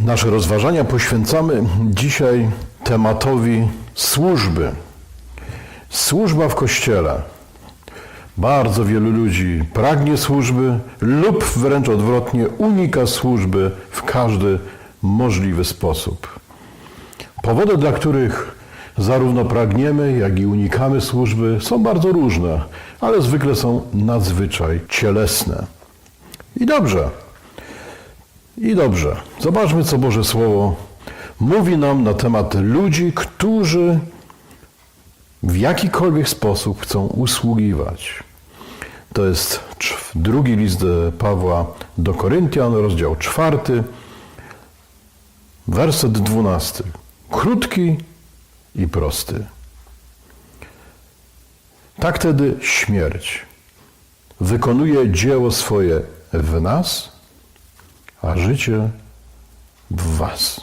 Nasze rozważania poświęcamy dzisiaj tematowi służby. Służba w kościele. Bardzo wielu ludzi pragnie służby lub wręcz odwrotnie unika służby w każdy możliwy sposób. Powody, dla których zarówno pragniemy, jak i unikamy służby, są bardzo różne, ale zwykle są nadzwyczaj cielesne. I dobrze. I dobrze. Zobaczmy, co Boże Słowo mówi nam na temat ludzi, którzy w jakikolwiek sposób chcą usługiwać. To jest drugi list Pawła do Koryntian, rozdział czwarty, werset dwunasty. Krótki i prosty. Tak tedy śmierć wykonuje dzieło swoje w nas, a życie w was.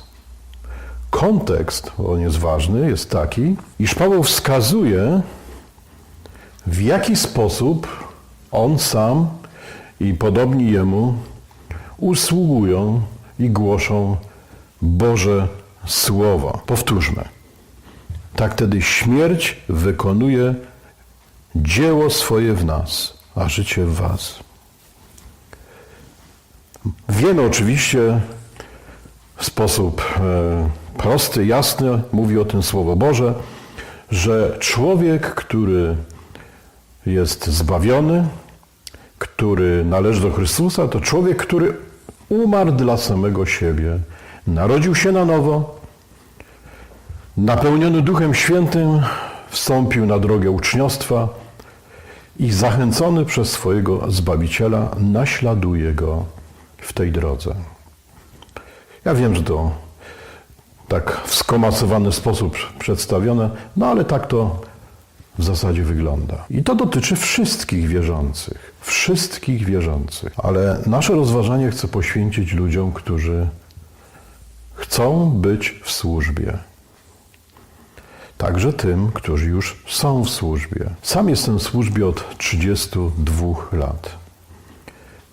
Kontekst, on jest ważny, jest taki, iż Paweł wskazuje, w jaki sposób on sam i podobni jemu usługują i głoszą Boże Słowo. Powtórzmy. Tak tedy śmierć wykonuje dzieło swoje w nas, a życie w was. Wiemy oczywiście w sposób e, prosty, jasny, mówi o tym Słowo Boże, że człowiek, który jest zbawiony, który należy do Chrystusa, to człowiek, który umarł dla samego siebie, narodził się na nowo, napełniony Duchem Świętym, wstąpił na drogę uczniostwa i zachęcony przez swojego Zbawiciela naśladuje go w tej drodze. Ja wiem, że to tak w skomasowany sposób przedstawione, no ale tak to w zasadzie wygląda. I to dotyczy wszystkich wierzących. Wszystkich wierzących. Ale nasze rozważanie chcę poświęcić ludziom, którzy chcą być w służbie. Także tym, którzy już są w służbie. Sam jestem w służbie od 32 lat.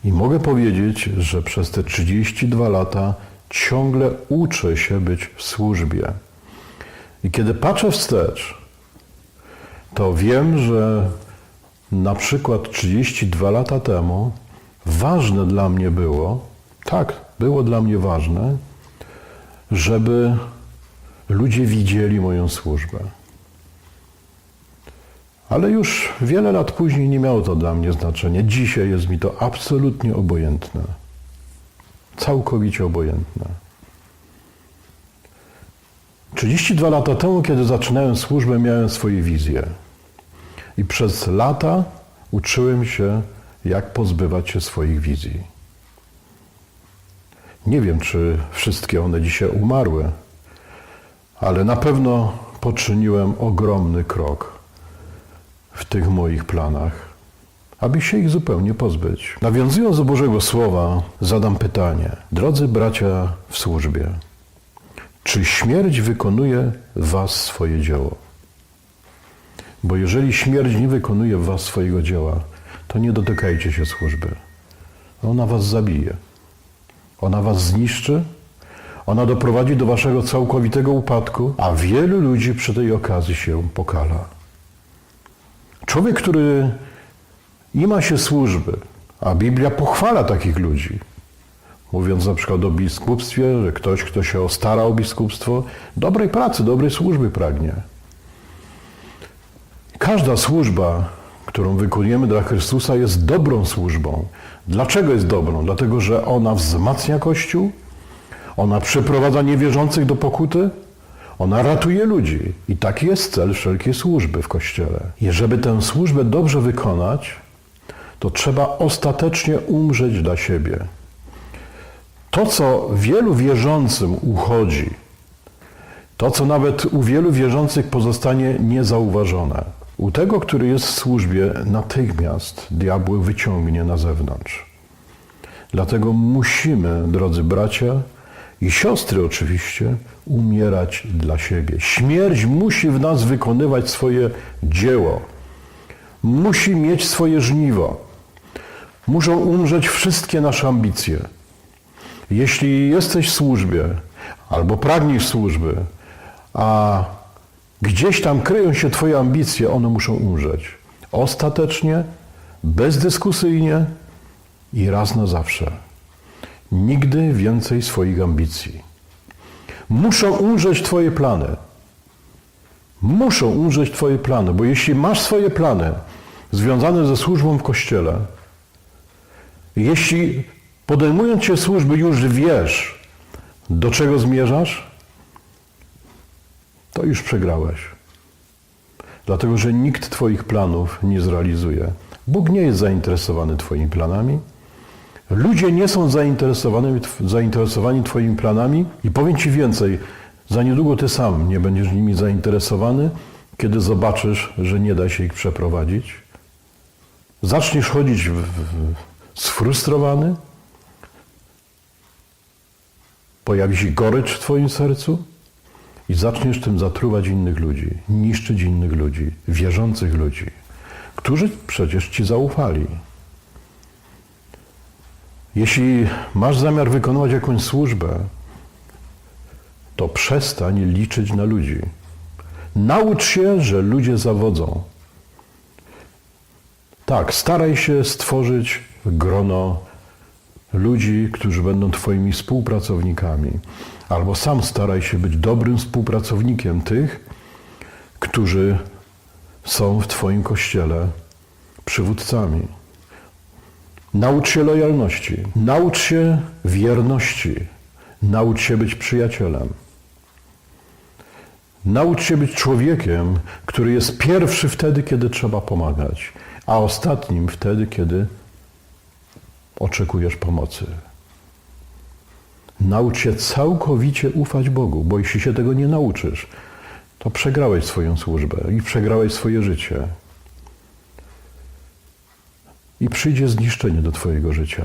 I mogę powiedzieć, że przez te 32 lata ciągle uczę się być w służbie. I kiedy patrzę wstecz, to wiem, że na przykład 32 lata temu ważne dla mnie było, tak, było dla mnie ważne, żeby ludzie widzieli moją służbę. Ale już wiele lat później nie miało to dla mnie znaczenia. Dzisiaj jest mi to absolutnie obojętne. Całkowicie obojętne. 32 lata temu, kiedy zaczynałem służbę, miałem swoje wizje. I przez lata uczyłem się, jak pozbywać się swoich wizji. Nie wiem, czy wszystkie one dzisiaj umarły, ale na pewno poczyniłem ogromny krok w tych moich planach, aby się ich zupełnie pozbyć. Nawiązując do Bożego Słowa, zadam pytanie. Drodzy bracia w służbie, czy śmierć wykonuje w was swoje dzieło? Bo jeżeli śmierć nie wykonuje w was swojego dzieła, to nie dotykajcie się służby. Ona was zabije. Ona was zniszczy, ona doprowadzi do waszego całkowitego upadku, a wielu ludzi przy tej okazji się pokala. Człowiek, który ima się służby, a Biblia pochwala takich ludzi, mówiąc na przykład o biskupstwie, że ktoś, kto się ostara o biskupstwo, dobrej pracy, dobrej służby pragnie. Każda służba, którą wykonujemy dla Chrystusa, jest dobrą służbą. Dlaczego jest dobrą? Dlatego, że ona wzmacnia Kościół, ona przyprowadza niewierzących do pokuty, ona ratuje ludzi. I taki jest cel wszelkiej służby w Kościele. I żeby tę służbę dobrze wykonać, to trzeba ostatecznie umrzeć dla siebie. To, co wielu wierzącym uchodzi, to, co nawet u wielu wierzących pozostanie niezauważone, u tego, który jest w służbie, natychmiast diabły wyciągnie na zewnątrz. Dlatego musimy, drodzy bracia i siostry oczywiście, umierać dla siebie. Śmierć musi w nas wykonywać swoje dzieło. Musi mieć swoje żniwo. Muszą umrzeć wszystkie nasze ambicje. Jeśli jesteś w służbie albo pragniesz służby, a gdzieś tam kryją się Twoje ambicje, one muszą umrzeć. Ostatecznie, bezdyskusyjnie i raz na zawsze. Nigdy więcej swoich ambicji. Muszą umrzeć Twoje plany. Muszą umrzeć Twoje plany, bo jeśli masz swoje plany związane ze służbą w kościele, jeśli podejmując się służby już wiesz, do czego zmierzasz, to już przegrałeś. Dlatego, że nikt Twoich planów nie zrealizuje. Bóg nie jest zainteresowany Twoimi planami. Ludzie nie są zainteresowani, zainteresowani Twoimi planami i powiem Ci więcej, za niedługo Ty sam nie będziesz nimi zainteresowany, kiedy zobaczysz, że nie da się ich przeprowadzić. Zaczniesz chodzić w, w, sfrustrowany, pojawi się gorycz w Twoim sercu i zaczniesz tym zatruwać innych ludzi, niszczyć innych ludzi, wierzących ludzi, którzy przecież Ci zaufali. Jeśli masz zamiar wykonywać jakąś służbę, to przestań liczyć na ludzi. Naucz się, że ludzie zawodzą. Tak, staraj się stworzyć grono ludzi, którzy będą Twoimi współpracownikami, albo sam staraj się być dobrym współpracownikiem tych, którzy są w Twoim kościele przywódcami. Naucz się lojalności, naucz się wierności, naucz się być przyjacielem. Naucz się być człowiekiem, który jest pierwszy wtedy, kiedy trzeba pomagać, a ostatnim wtedy, kiedy oczekujesz pomocy. Naucz się całkowicie ufać Bogu, bo jeśli się tego nie nauczysz, to przegrałeś swoją służbę i przegrałeś swoje życie. I przyjdzie zniszczenie do Twojego życia.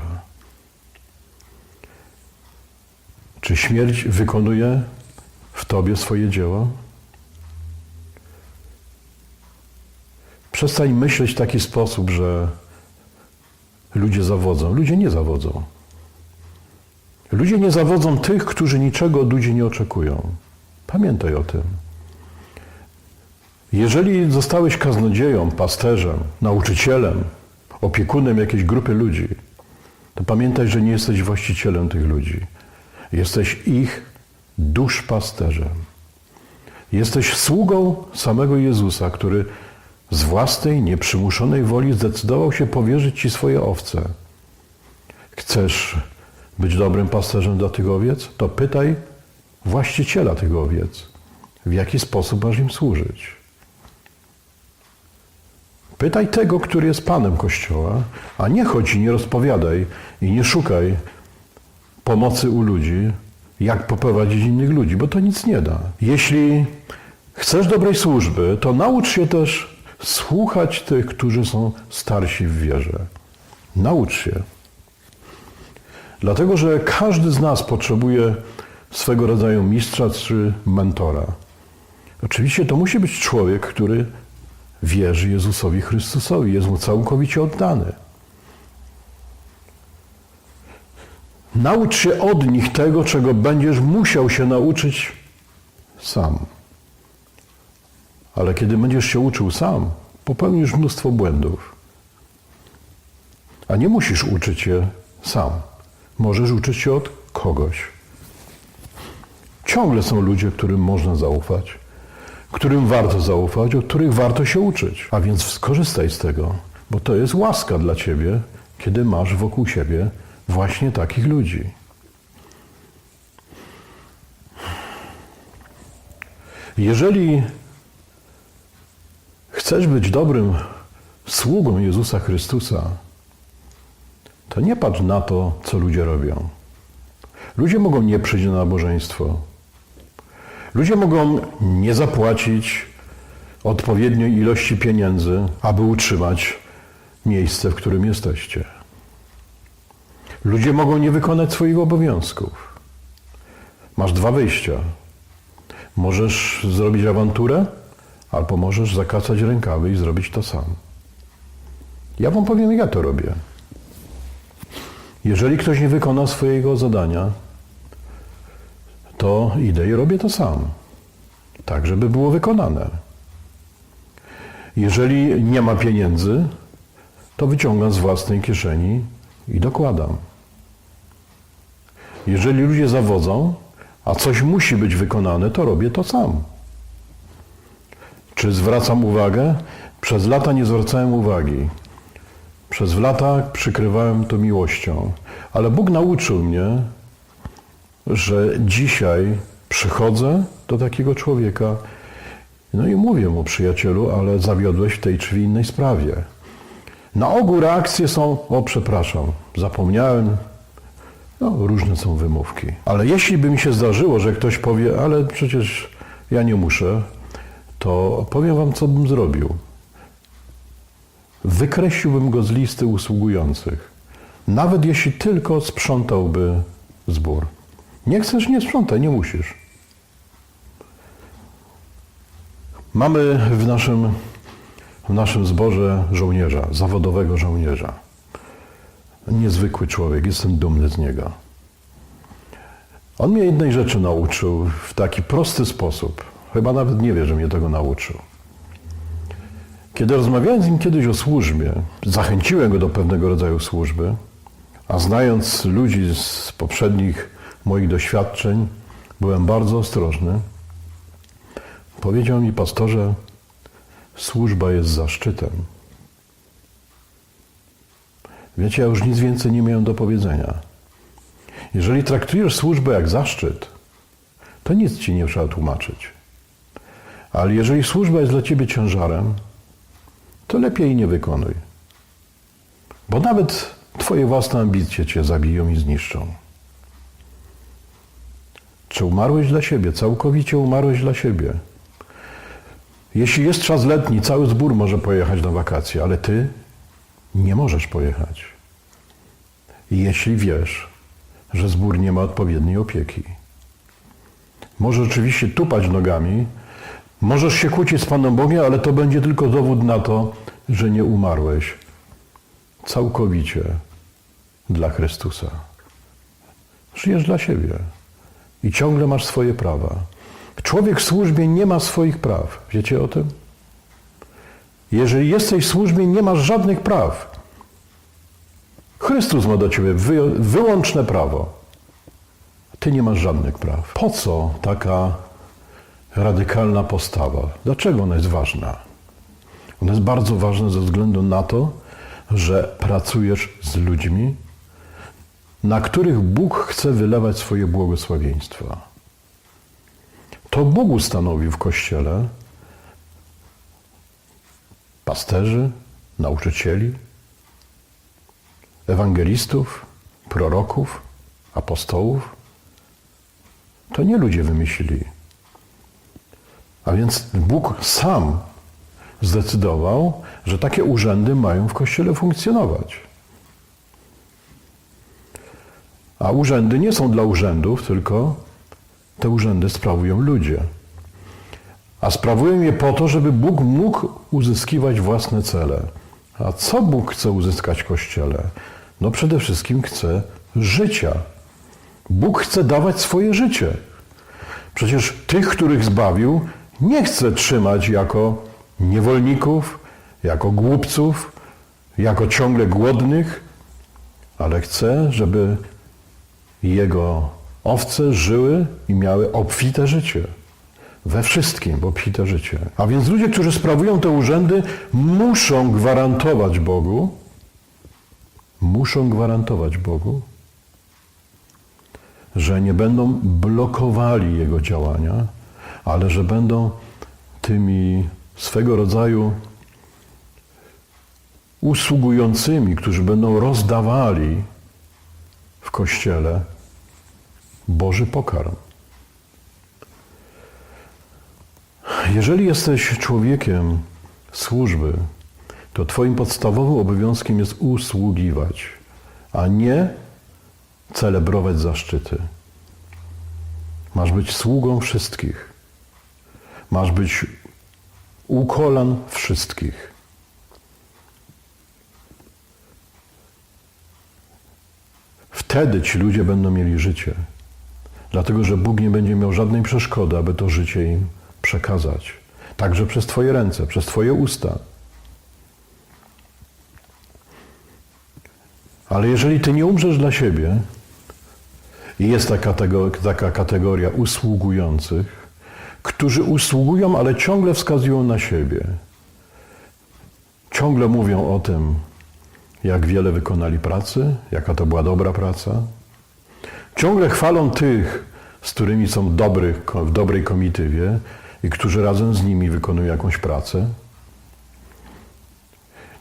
Czy śmierć wykonuje w Tobie swoje dzieło? Przestań myśleć w taki sposób, że ludzie zawodzą. Ludzie nie zawodzą. Ludzie nie zawodzą tych, którzy niczego od ludzi nie oczekują. Pamiętaj o tym. Jeżeli zostałeś kaznodzieją, pasterzem, nauczycielem, opiekunem jakiejś grupy ludzi, to pamiętaj, że nie jesteś właścicielem tych ludzi. Jesteś ich duszpasterzem. Jesteś sługą samego Jezusa, który z własnej, nieprzymuszonej woli zdecydował się powierzyć Ci swoje owce. Chcesz być dobrym pasterzem dla tych owiec? To pytaj właściciela tych owiec, w jaki sposób masz im służyć. Pytaj tego, który jest Panem Kościoła, a nie chodź i nie rozpowiadaj i nie szukaj pomocy u ludzi, jak poprowadzić innych ludzi, bo to nic nie da. Jeśli chcesz dobrej służby, to naucz się też słuchać tych, którzy są starsi w wierze. Naucz się. Dlatego, że każdy z nas potrzebuje swego rodzaju mistrza czy mentora. Oczywiście to musi być człowiek, który wierzy Jezusowi Chrystusowi, jest mu całkowicie oddany. Naucz się od nich tego, czego będziesz musiał się nauczyć sam. Ale kiedy będziesz się uczył sam, popełnisz mnóstwo błędów. A nie musisz uczyć się sam. Możesz uczyć się od kogoś. Ciągle są ludzie, którym można zaufać, którym warto zaufać, od których warto się uczyć. A więc skorzystaj z tego, bo to jest łaska dla ciebie, kiedy masz wokół siebie właśnie takich ludzi. Jeżeli chcesz być dobrym sługą Jezusa Chrystusa, to nie patrz na to, co ludzie robią. Ludzie mogą nie przyjść na nabożeństwo. Ludzie mogą nie zapłacić odpowiedniej ilości pieniędzy, aby utrzymać miejsce, w którym jesteście. Ludzie mogą nie wykonać swoich obowiązków. Masz dwa wyjścia. Możesz zrobić awanturę, albo możesz zakasać rękawy i zrobić to sam. Ja wam powiem, jak ja to robię. Jeżeli ktoś nie wykona swojego zadania, to idę i robię to sam. Tak, żeby było wykonane. Jeżeli nie ma pieniędzy, to wyciągam z własnej kieszeni i dokładam. Jeżeli ludzie zawodzą, a coś musi być wykonane, to robię to sam. Czy zwracam uwagę? Przez lata nie zwracałem uwagi. Przez lata przykrywałem to miłością. Ale Bóg nauczył mnie, że dzisiaj przychodzę do takiego człowieka no i mówię mu, przyjacielu, ale zawiodłeś w tej czy w innej sprawie. Na ogół reakcje są, o przepraszam, zapomniałem, no, różne są wymówki. Ale jeśli by mi się zdarzyło, że ktoś powie, ale przecież ja nie muszę, to powiem wam, co bym zrobił. Wykreśliłbym go z listy usługujących. Nawet jeśli tylko sprzątałby zbór. Nie chcesz, nie sprzątaj, nie musisz. Mamy w naszym, w naszym zborze żołnierza, zawodowego żołnierza. Niezwykły człowiek, jestem dumny z niego. On mnie jednej rzeczy nauczył w taki prosty sposób. Chyba nawet nie wie, że mnie tego nauczył. Kiedy rozmawiałem z nim kiedyś o służbie, zachęciłem go do pewnego rodzaju służby, a znając ludzi z poprzednich moich doświadczeń, byłem bardzo ostrożny. Powiedział mi pastorze, służba jest zaszczytem. Wiecie, ja już nic więcej nie miałem do powiedzenia. Jeżeli traktujesz służbę jak zaszczyt, to nic ci nie trzeba tłumaczyć. Ale jeżeli służba jest dla ciebie ciężarem, to lepiej jej nie wykonuj. Bo nawet twoje własne ambicje cię zabiją i zniszczą. Czy umarłeś dla siebie? Całkowicie umarłeś dla siebie. Jeśli jest czas letni, cały zbór może pojechać na wakacje, ale ty nie możesz pojechać. Jeśli wiesz, że zbór nie ma odpowiedniej opieki. Możesz oczywiście tupać nogami, możesz się kłócić z Panem Bogiem, ale to będzie tylko dowód na to, że nie umarłeś całkowicie dla Chrystusa. Żyjesz dla siebie i ciągle masz swoje prawa. Człowiek w służbie nie ma swoich praw. Wiecie o tym? Jeżeli jesteś w służbie, nie masz żadnych praw. Chrystus ma do ciebie wy, wyłączne prawo. Ty nie masz żadnych praw. Po co taka radykalna postawa? Dlaczego ona jest ważna? Ona jest bardzo ważna ze względu na to, że pracujesz z ludźmi, na których Bóg chce wylewać swoje błogosławieństwa. To Bóg ustanowił w Kościele pasterzy, nauczycieli, ewangelistów, proroków, apostołów. To nie ludzie wymyślili. A więc Bóg sam zdecydował, że takie urzędy mają w Kościele funkcjonować. A urzędy nie są dla urzędów, tylko te urzędy sprawują ludzie. A sprawują je po to, żeby Bóg mógł uzyskiwać własne cele. A co Bóg chce uzyskać Kościele? No przede wszystkim chce życia. Bóg chce dawać swoje życie. Przecież tych, których zbawił, nie chce trzymać jako niewolników, jako głupców, jako ciągle głodnych, ale chce, żeby jego owce żyły i miały obfite życie. We wszystkim obfite życie. A więc ludzie, którzy sprawują te urzędy, muszą gwarantować Bogu, muszą gwarantować Bogu, że nie będą blokowali Jego działania, ale że będą tymi swego rodzaju usługującymi, którzy będą rozdawali w Kościele Boży pokarm. Jeżeli jesteś człowiekiem służby, to Twoim podstawowym obowiązkiem jest usługiwać, a nie celebrować zaszczyty. Masz być sługą wszystkich. Masz być u kolan wszystkich. Wtedy ci ludzie będą mieli życie. Dlatego, że Bóg nie będzie miał żadnej przeszkody, aby to życie im przekazać. Także przez Twoje ręce, przez Twoje usta. Ale jeżeli Ty nie umrzesz dla siebie, i jest taka, tego, taka kategoria usługujących, którzy usługują, ale ciągle wskazują na siebie. Ciągle mówią o tym, jak wiele wykonali pracy, jaka to była dobra praca. Ciągle chwalą tych, z którymi są dobrych, w dobrej komitywie i którzy razem z nimi wykonują jakąś pracę.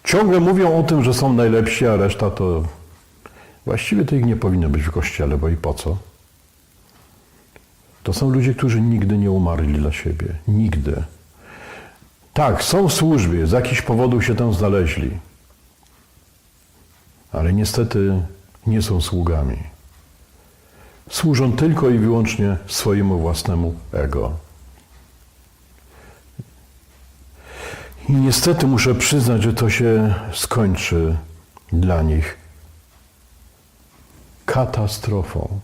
Ciągle mówią o tym, że są najlepsi, a reszta to właściwie to ich nie powinno być w kościele, bo i po co? To są ludzie, którzy nigdy nie umarli dla siebie. Nigdy. Tak, są w służbie, z jakichś powodów się tam znaleźli. Ale niestety nie są sługami. Służą tylko i wyłącznie swojemu własnemu ego. I niestety muszę przyznać, że to się skończy dla nich katastrofą.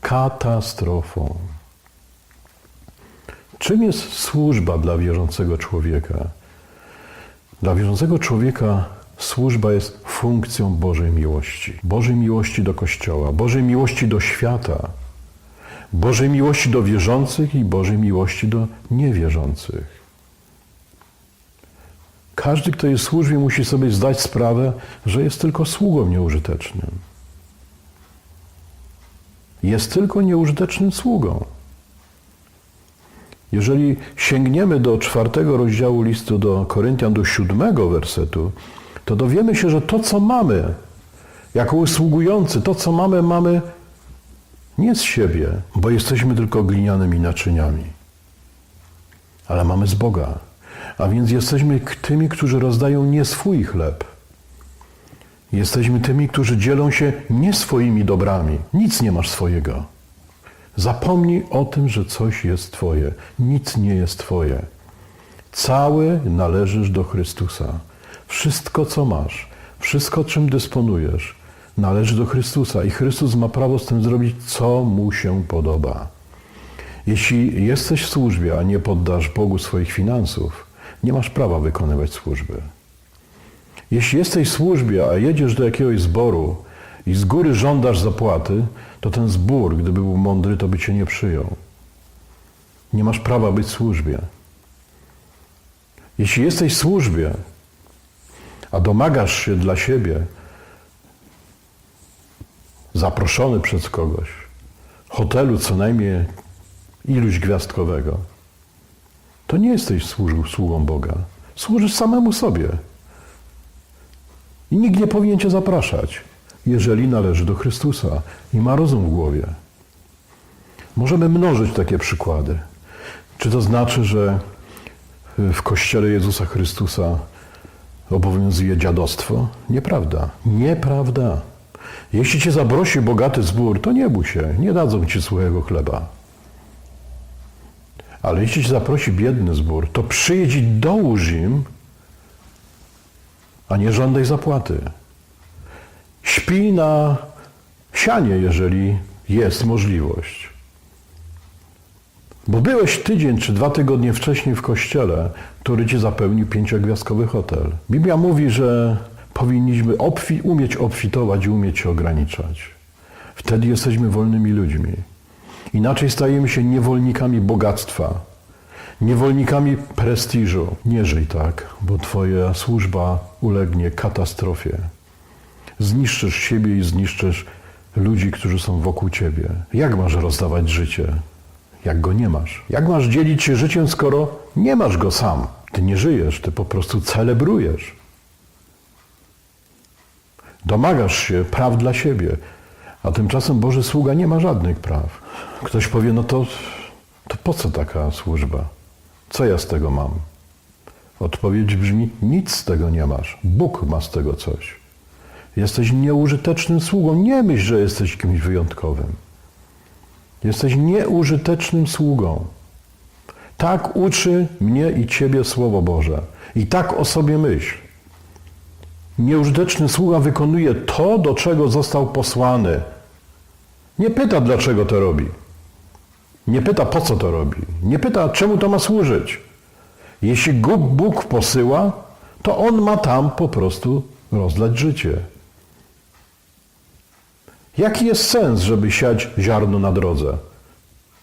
Katastrofą. Czym jest służba dla wierzącego człowieka? Dla wierzącego człowieka służba jest funkcją Bożej miłości. Bożej miłości do Kościoła, Bożej miłości do świata, Bożej miłości do wierzących i Bożej miłości do niewierzących. Każdy, kto jest w służbie, musi sobie zdać sprawę, że jest tylko sługą nieużytecznym. Jest tylko nieużytecznym sługą. Jeżeli sięgniemy do czwartego rozdziału listu do Koryntian, do siódmego wersetu, to dowiemy się, że to, co mamy, jako usługujący, to, co mamy, mamy nie z siebie, bo jesteśmy tylko glinianymi naczyniami, ale mamy z Boga. A więc jesteśmy tymi, którzy rozdają nie swój chleb. Jesteśmy tymi, którzy dzielą się nie swoimi dobrami. Nic nie masz swojego. Zapomnij o tym, że coś jest Twoje. Nic nie jest Twoje. Cały należysz do Chrystusa. Wszystko, co masz, wszystko, czym dysponujesz, należy do Chrystusa i Chrystus ma prawo z tym zrobić, co mu się podoba. Jeśli jesteś w służbie, a nie poddasz Bogu swoich finansów, nie masz prawa wykonywać służby. Jeśli jesteś w służbie, a jedziesz do jakiegoś zboru i z góry żądasz zapłaty, to ten zbór, gdyby był mądry, to by cię nie przyjął. Nie masz prawa być w służbie. Jeśli jesteś w służbie, a domagasz się dla siebie, zaproszony przez kogoś, hotelu co najmniej iluś gwiazdkowego, to nie jesteś sług- sługą Boga. Służysz samemu sobie. I nikt nie powinien cię zapraszać, jeżeli należy do Chrystusa i ma rozum w głowie. Możemy mnożyć takie przykłady. Czy to znaczy, że w Kościele Jezusa Chrystusa obowiązuje dziadostwo? Nieprawda. Nieprawda. Jeśli cię zaprosi bogaty zbór, to nie bój się, nie dadzą ci suchego chleba. Ale jeśli cię zaprosi biedny zbór, to przyjedź i dołóż im, a nie żądaj zapłaty. Śpij na sianie, jeżeli jest możliwość. Bo byłeś tydzień czy dwa tygodnie wcześniej w kościele, który ci zapełnił pięciogwiazdkowy hotel. Biblia mówi, że powinniśmy obfi- umieć obfitować i umieć się ograniczać. Wtedy jesteśmy wolnymi ludźmi. Inaczej stajemy się niewolnikami bogactwa, niewolnikami prestiżu. Nie żyj tak, bo twoja służba ulegnie katastrofie. Zniszczysz siebie i zniszczysz ludzi, którzy są wokół ciebie. Jak masz rozdawać życie? Jak go nie masz. Jak masz dzielić się życiem, skoro nie masz go sam? Ty nie żyjesz, ty po prostu celebrujesz. Domagasz się praw dla siebie, a tymczasem Boży sługa nie ma żadnych praw. Ktoś powie, no to, to po co taka służba? Co ja z tego mam? Odpowiedź brzmi, nic z tego nie masz. Bóg ma z tego coś. Jesteś nieużytecznym sługą. Nie myśl, że jesteś kimś wyjątkowym. Jesteś nieużytecznym sługą. Tak uczy mnie i ciebie Słowo Boże. I tak o sobie myśl. Nieużyteczny sługa wykonuje to, do czego został posłany. Nie pyta, dlaczego to robi. Nie pyta, po co to robi. Nie pyta, czemu to ma służyć. Jeśli Gu- Bóg posyła, to On ma tam po prostu rozlać życie. Jaki jest sens, żeby siać ziarno na drodze?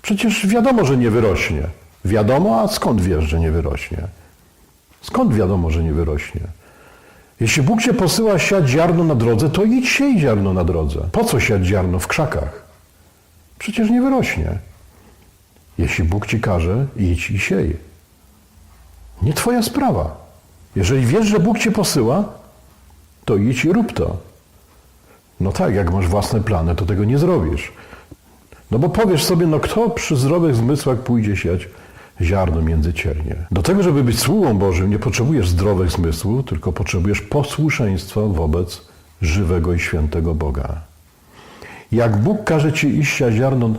Przecież wiadomo, że nie wyrośnie. Wiadomo, a skąd wiesz, że nie wyrośnie? Skąd wiadomo, że nie wyrośnie? Jeśli Bóg cię posyła siać ziarno na drodze, to idź siej ziarno na drodze. Po co siać ziarno w krzakach? Przecież nie wyrośnie. Jeśli Bóg ci każe, idź i siej. Nie twoja sprawa. Jeżeli wiesz, że Bóg cię posyła, to idź i rób to. No tak, jak masz własne plany, to tego nie zrobisz. No bo powiesz sobie, no kto przy zdrowych zmysłach pójdzie siać ziarno między ciernie? Do tego, żeby być sługą Bożym, nie potrzebujesz zdrowych zmysłów, tylko potrzebujesz posłuszeństwa wobec żywego i świętego Boga. Jak Bóg każe ci iść siać ziarno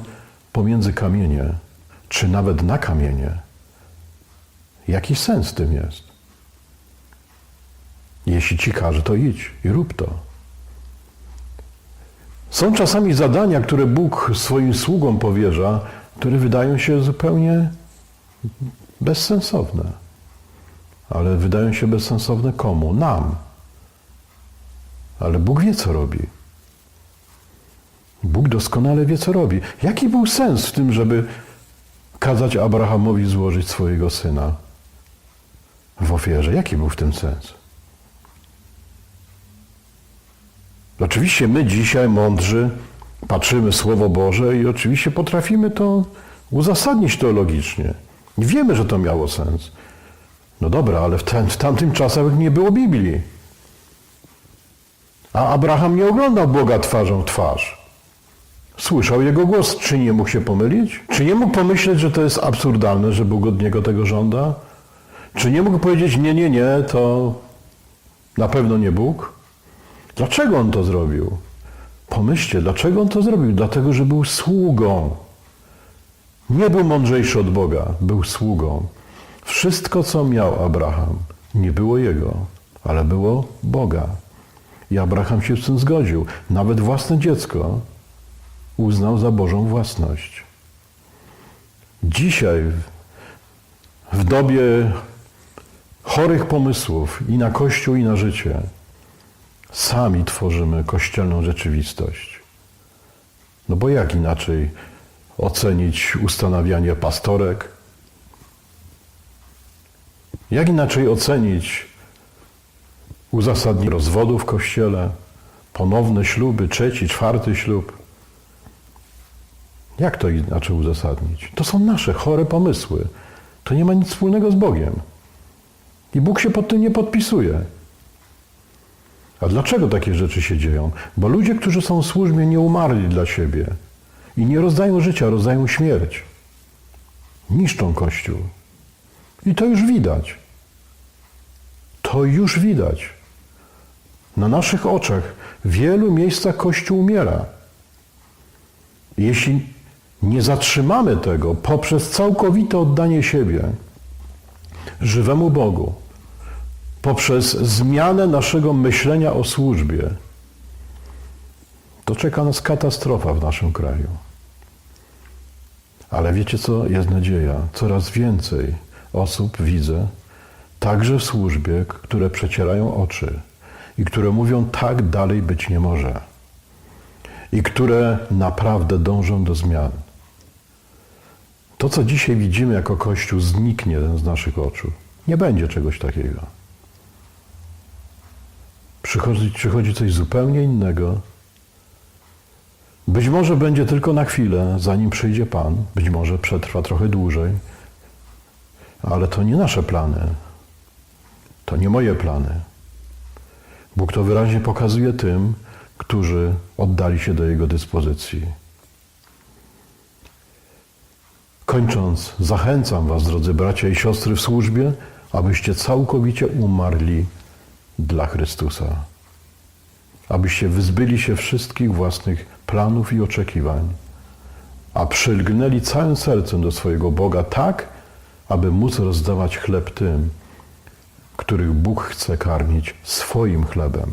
pomiędzy kamienie, czy nawet na kamienie, jaki sens w tym jest? Jeśli ci każe, to idź i rób to. Są czasami zadania, które Bóg swoim sługom powierza, które wydają się zupełnie bezsensowne. Ale wydają się bezsensowne komu? Nam. Ale Bóg wie, co robi. Bóg doskonale wie, co robi. Jaki był sens w tym, żeby kazać Abrahamowi złożyć swojego syna w ofierze? Jaki był w tym sens? Oczywiście my dzisiaj, mądrzy, patrzymy Słowo Boże i oczywiście potrafimy to uzasadnić teologicznie. Wiemy, że to miało sens. No dobra, ale w, ten, w tamtym czasach nie było Biblii. A Abraham nie oglądał Boga twarzą w twarz. Słyszał Jego głos. Czy nie mógł się pomylić? Czy nie mógł pomyśleć, że to jest absurdalne, że Bóg od niego tego żąda? Czy nie mógł powiedzieć, nie, nie, nie, to na pewno nie Bóg? Dlaczego on to zrobił? Pomyślcie, dlaczego on to zrobił? Dlatego, że był sługą. Nie był mądrzejszy od Boga, był sługą. Wszystko, co miał Abraham, nie było jego, ale było Boga. I Abraham się z tym zgodził. Nawet własne dziecko uznał za Bożą własność. Dzisiaj, w dobie chorych pomysłów i na Kościół, i na życie, sami tworzymy kościelną rzeczywistość. No bo jak inaczej ocenić ustanawianie pastorek? Jak inaczej ocenić uzasadnienie rozwodu w kościele, ponowne śluby, trzeci, czwarty ślub? Jak to inaczej uzasadnić? To są nasze chore pomysły. To nie ma nic wspólnego z Bogiem. I Bóg się pod tym nie podpisuje. A dlaczego takie rzeczy się dzieją? Bo ludzie, którzy są w służbie, nie umarli dla siebie i nie rozdają życia, rozdają śmierć. Niszczą Kościół. I to już widać. To już widać. Na naszych oczach w wielu miejscach Kościół umiera. Jeśli nie zatrzymamy tego poprzez całkowite oddanie siebie żywemu Bogu, poprzez zmianę naszego myślenia o służbie, to czeka nas katastrofa w naszym kraju. Ale wiecie co? Jest nadzieja. Coraz więcej osób widzę, także w służbie, które przecierają oczy i które mówią, tak dalej być nie może. I które naprawdę dążą do zmian. To, co dzisiaj widzimy jako Kościół, zniknie z naszych oczu. Nie będzie czegoś takiego. Przychodzi, przychodzi coś zupełnie innego. Być może będzie tylko na chwilę, zanim przyjdzie Pan. Być może przetrwa trochę dłużej. Ale to nie nasze plany. To nie moje plany. Bóg to wyraźnie pokazuje tym, którzy oddali się do Jego dyspozycji. Kończąc, zachęcam Was, drodzy bracia i siostry w służbie, abyście całkowicie umarli dla Chrystusa. Abyście wyzbyli się wszystkich własnych planów i oczekiwań, a przylgnęli całym sercem do swojego Boga tak, aby móc rozdawać chleb tym, których Bóg chce karmić swoim chlebem.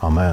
Amen.